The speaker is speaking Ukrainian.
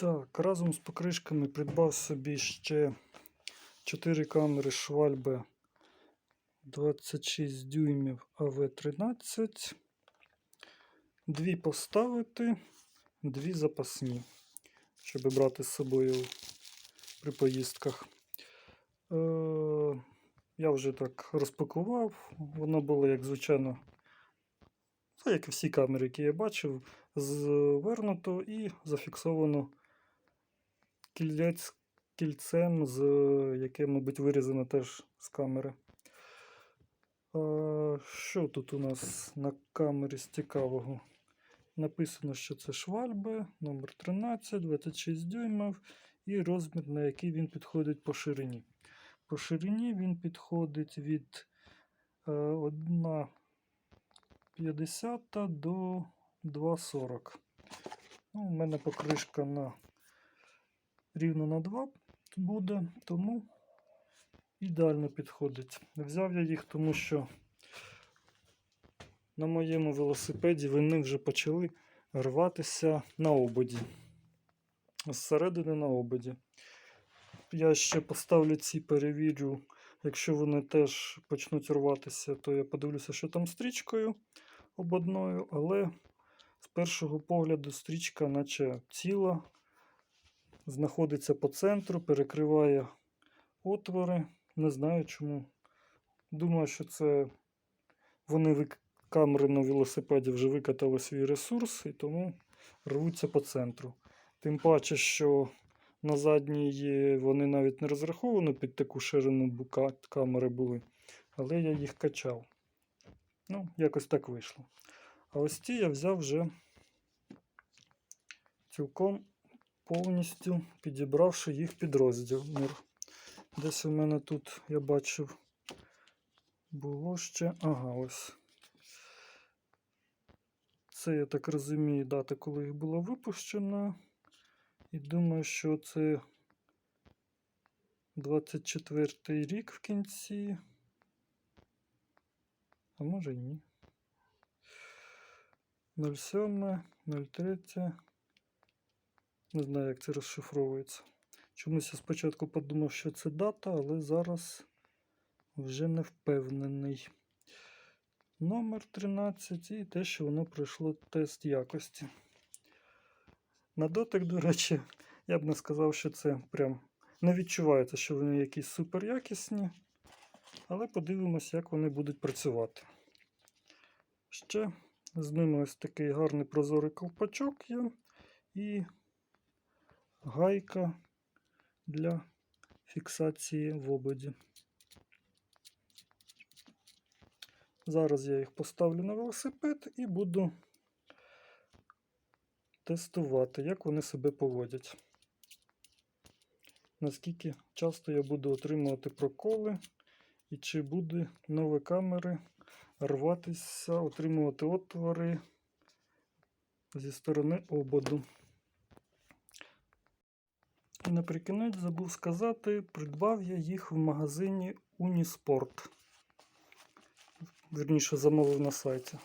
Так, разом з покришками придбав собі ще 4 камери Швальбе 26 дюймів АВ-13. Дві поставити, дві запасні, щоб брати з собою при поїздках. Е, я вже так розпакував. Воно було, як звичайно, як і всі камери, які я бачив, звернуто і зафіксовано кілець, кільцем, з, яке, мабуть, вирізано теж з камери. А, що тут у нас на камері з цікавого? Написано, що це швальби, номер 13, 26 дюймів і розмір, на який він підходить по ширині. По ширині він підходить від е, 1,50 до 2,40. Ну, у мене покришка на рівно на 2 буде, тому ідеально підходить. Взяв я їх, тому що на моєму велосипеді вони вже почали рватися на ободі. Зсередини на ободі. Я ще поставлю ці, перевірю. Якщо вони теж почнуть рватися, то я подивлюся, що там стрічкою ободною, але з першого погляду стрічка, наче ціла, знаходиться по центру, перекриває отвори. Не знаю чому. Думаю, що це вони камери на велосипеді вже викатали свій ресурс і тому рвуться по центру. Тим паче, що на задній вони навіть не розраховані під таку ширину камери були, але я їх качав. Ну, якось так вийшло. А ось ті я взяв вже цілком повністю підібравши їх під розділ. Десь у мене тут я бачив було ще. Ага, ось. Це, я так розумію, дата, коли їх було випущено. І думаю, що це 24 рік в кінці. А може і ні. 07, 03. Не знаю, як це розшифровується. Чомусь я спочатку подумав, що це дата, але зараз вже не впевнений. Номер 13 і те, що воно пройшло тест якості. На дотик, до речі, я б не сказав, що це прям не відчувається, що вони якісь супер якісні. Але подивимось, як вони будуть працювати. Ще з ними ось такий гарний прозорий ковпачок є і гайка для фіксації в ободі. Зараз я їх поставлю на велосипед і буду тестувати, як вони себе поводять. Наскільки часто я буду отримувати проколи, і чи буде нові камери рватися, отримувати отвори зі сторони ободу. Наприкінець забув сказати, придбав я їх в магазині Unisport. Вірніше замовив на сайті.